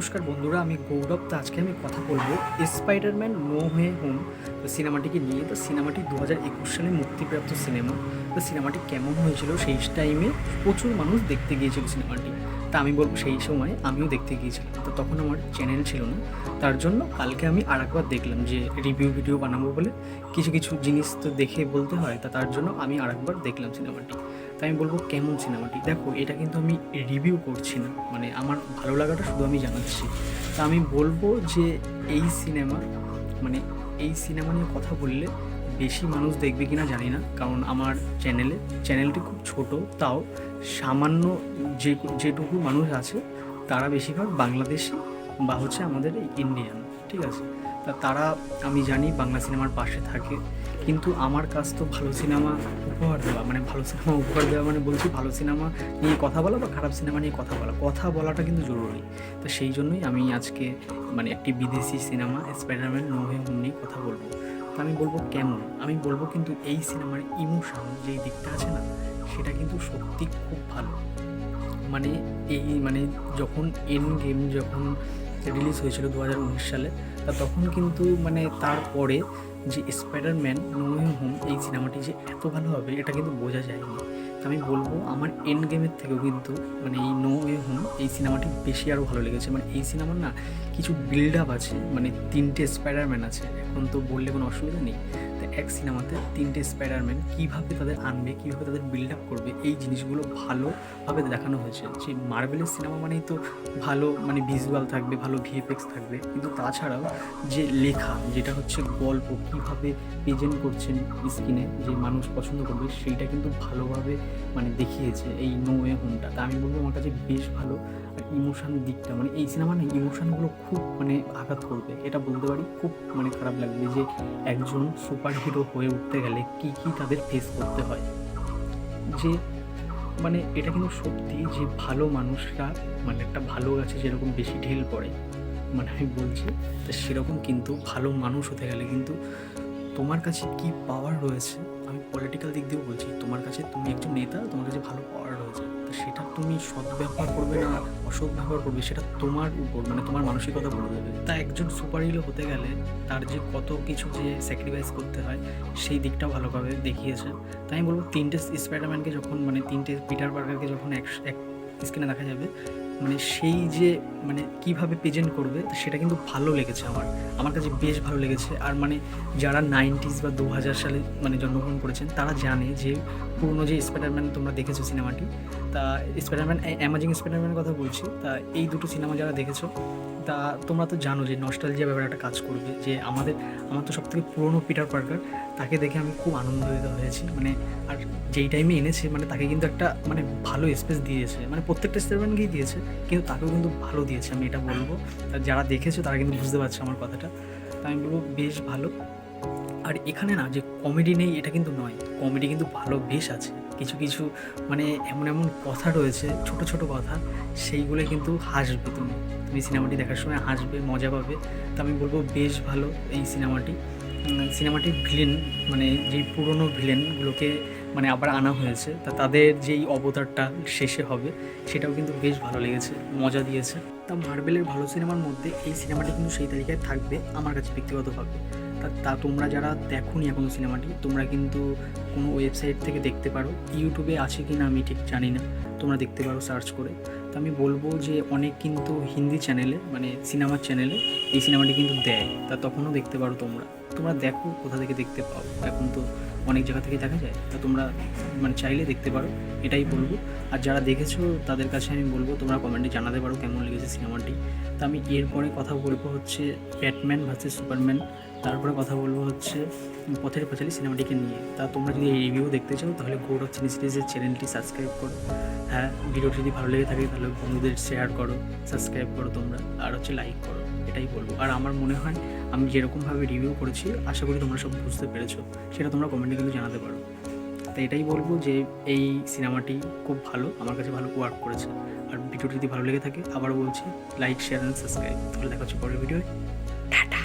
নমস্কার বন্ধুরা, আমি গৌরব। তো আজকে আমি কথা বলব স্পাইডারম্যান নো হে হোম তো সিনেমাটিকে নিয়ে। তো সিনেমাটি দু হাজার একুশ সালে মুক্তিপ্রাপ্ত সিনেমা তো সিনেমাটি কেমন হয়েছিল সেই টাইমে প্রচুর মানুষ দেখতে গিয়েছিল সিনেমাটি তা আমি বলব সেই সময় আমিও দেখতে গিয়েছিলাম। তো তখন আমার চ্যানেল ছিল না। তার জন্য কালকে আমি আর একবার দেখলাম যে রিভিউ ভিডিও বানাবো বলে। কিছু কিছু জিনিস তো দেখে বলতে হয়, তা তার জন্য আমি আর একবার দেখলাম সিনেমাটি তাই আমি বলব কেমন সিনেমাটি দেখো, এটা কিন্তু আমি রিভিউ করছি না। মানে আমার ভালো লাগাটা শুধু আমি জানাচ্ছি। তা আমি বলব যে এই সিনেমা মানে এই সিনেমা নিয়ে কথা বললে বেশি মানুষ দেখবে কিনা জানি না। কারণ আমার চ্যানেলে চ্যানেলটি খুব ছোট, তাও সামান্য যে, যেটুকু মানুষ আছে, তারা বেশিরভাগ বাংলাদেশি বা হচ্ছে আমাদের ইন্ডিয়ান ঠিক আছে? তারা, আমি জানি বাংলা সিনেমার পাশে থাকে, কিন্তু আমার কাজ তো ভালো সিনেমা উপহার দেওয়া মানে ভালো সিনেমা উপহার দেওয়া মানে বলছি ভালো সিনেমা নিয়ে কথা বলা বা খারাপ সিনেমা নিয়ে কথা বলা। কথা বলাটা কিন্তু জরুরি। তো সেই জন্যই আমি আজকে মানে একটি বিদেশি cinema Spiderman no way home নিয়ে কথা বলব। তো আমি বলব কেমন আমি বলব কিন্তু এই সিনেমার ইমোশন যেই দিকটা আছে না, সেটা কিন্তু সত্যি খুব ভালো। মানে এই মানে যখন এন গেম যখন রিলিজ হয়েছিল দু হাজার উনিশ সালে তা তখন কিন্তু মানে তারপরে যে স্পাইডারম্যান নোয়ে হোম এই সিনেমাটি যে এত ভালো হবে, এটা কিন্তু বোঝা যায়নি। তো আমি বলব আমার এন্ড গেমের থেকেও কিন্তু মানে এই নো ওয়ে হোম এই সিনেমাটি বেশি আরও ভালো লেগেছে। মানে এই সিনেমার না কিছু বিল্ড আপ আছে মানে তিনটে স্পাইডারম্যান আছে। এখন তো বললে কোনো অসুবিধা নেই। এক সিনেমাতে তিনটে স্পাইডারম্যান কীভাবে তাদের আনবে, কীভাবে তাদের বিল্ড আপ করবে, এই জিনিসগুলো ভালোভাবে দেখানো হয়েছে। যে মার্বেলের সিনেমা মানেই তো ভালো মানে ভিজুয়াল থাকবে, ভালো ভিএফএক্স থাকবে। কিন্তু তাছাড়াও যে লেখা, যেটা হচ্ছে গল্প, কীভাবে প্রেজেন্ট করছেন স্ক্রিনে যে মানুষ পছন্দ করবে, সেইটা কিন্তু ভালোভাবে মানে দেখিয়েছে এই নো ওয়ে হোমটা তা আমি বলব আমার কাছে বেশ ভালো আর ইমোশন দিকটা মানে এই সিনেমা না ইমোশনগুলো খুব মানে আঘাত করবে। এটা বলতে পারি খুব মানে খারাপ লাগবে যে একজন সুপার হিরো হয়ে উঠতে গেলে কি কি তাদের ফেস করতে হয়? যে মানে এটা কিন্তু সত্যি যে ভালো মানুষরা মানে একটা ভালো গাছে যেরকম বেশি ঢিল পড়ে মানে আমি বলছি, সেরকম কিন্তু ভালো মানুষ হতে গেলে কিন্তু তোমার কাছে কি পাওয়ার রয়েছে? আমি পলিটিক্যাল দিক দিয়েও বলছি, তোমার কাছে তুমি একজন নেতা, তোমার কাছে ভালো পাওয়ার রয়েছে। সেটা তুমি সৎ ব্যবহার করবে না অসৎ ব্যবহার করবে, সেটা তোমার উপর মানে তোমার মানসিকতা বলে দেবে। তা একজন সুপার হিরো হতে গেলে তার যে কত কিছু যে স্যাক্রিফাইস করতে হয়, সেই দিকটাও ভালোভাবে দেখিয়েছে। তাই আমি বলব, তিনটে স্পাইডারম্যানকে যখন মানে তিনটে পিটার পার্কারকে যখন এক এক স্ক্রিনে দেখা যাবে মানে সেই যে মানে কীভাবে প্রেজেন্ট করবে সেটা কিন্তু ভালো লেগেছে আমার। আমার কাছে বেশ ভালো লেগেছে। আর মানে যারা নাইনটিস বা দু হাজার সালে মানে জন্মগ্রহণ করেছেন, তারা জানে যে, পুরনো যে স্পাইডারম্যান তোমরা দেখেছ সিনেমাটি তা স্পাইডারম্যান অ্যামাজিং স্পাইডারম্যানের কথা বলছি, তা এই দুটো সিনেমা যারা দেখেছ, তা তোমরা তো জানো যে নস্টালজিয়া ব্যাপারে একটা কাজ করবে, যে আমাদের, আমার তো সবথেকে পুরনো পিটার পার্কার তাকে দেখে আমি খুব আনন্দিত হয়েছি। মানে আর যেই টাইমে এনেছে মানে তাকে কিন্তু একটা মানে ভালো স্পেস দিয়েছে। মানে প্রত্যেকটা স্টারম্যানকেই দিয়েছে। কিন্তু তাকেও কিন্তু ভালো দিয়েছে, আমি এটা বলব। যারা দেখেছে, তারা কিন্তু বুঝতে পারছে আমার কথাটা। তা আমি বলব, বেশ ভালো। আর এখানে না, যে কমেডি নেই, এটা কিন্তু নয়। কমেডি কিন্তু ভালো বেশ আছে। কিছু কিছু মানে এমন এমন কথা রয়েছে, ছোট ছোট কথা সেইগুলো কিন্তু হাসবে তুমি। তুমি সিনেমাটি দেখার সময় হাসবে, মজা পাবে। তা আমি বলব, বেশ ভালো এই সিনেমাটি সিনেমাটির ভিলেন মানে যেই পুরনো ভিলেনগুলোকে মানে আবার আনা হয়েছে, তা তাদের যেই অবতারটা শেষে হবে, সেটাও কিন্তু বেশ ভালো লেগেছে, মজা দিয়েছে। তা মার্বেলের ভালো সিনেমার মধ্যে এই সিনেমাটি কিন্তু সেই তালিকায় থাকবে আমার কাছে ব্যক্তিগতভাবে। তা তা তোমরা যারা দেখোনি এখনও সিনেমাটি, তোমরা কিন্তু কোনো ওয়েবসাইট থেকে দেখতে পারো, ইউটিউবে আছে কি না আমি ঠিক জানি না, তোমরা দেখতে পারো, সার্চ করে। তো আমি বলব যে অনেক কিন্তু হিন্দি চ্যানেলে মানে সিনেমার চ্যানেলে এই সিনেমাটি কিন্তু দেয়, তা তখনও দেখতে পারো তোমরা। তোমরা দেখো, কোথা থেকে দেখতে পাও। এখন তো অনেক জায়গা থেকে দেখা যায়, তা তোমরা মানে চাইলে দেখতে পারো, এটাই বলব। আর যারা দেখেছ, তাদের কাছে আমি বলব, তোমরা কমেন্টে জানাতে পারো কেমন লেগেছে সিনেমাটি। তা আমি এরপরে কথা বলব হচ্ছে ব্যাটম্যান ভার্সেস সুপারম্যান তারপরে কথা বলব হচ্ছে পথের পাঁচালী সিনেমাটিকে নিয়ে। তা তোমরা যদি এই রিভিউ দেখতে চাও, তাহলে গৌরব সিনে সিরিজের চ্যানেলটি সাবস্ক্রাইব করো। হ্যাঁ ভিডিওটি যদি ভালো লেগে থাকে, তাহলে বন্ধুদের শেয়ার করো সাবস্ক্রাইব করো তোমরা, আর হচ্ছে লাইক করো। এটাই বলব। আর আমার মনে হয় আমি যেরকমভাবে রিভিউ করেছি, আশা করি তোমরা সব বুঝতে পেরেছ। সেটা তোমরা কমেন্টে কিন্তু জানাতে পারো। তো এটাই বলব যে এই সিনেমাটি খুব ভালো, আমার কাছে ভালো ওয়ার্ক করেছে। আর ভিডিওটি যদি ভালো লেগে থাকে আবার বলছি লাইক শেয়ার অ্যান্ড সাবস্ক্রাইব তাহলে দেখা হচ্ছে পরের ভিডিও টাটা!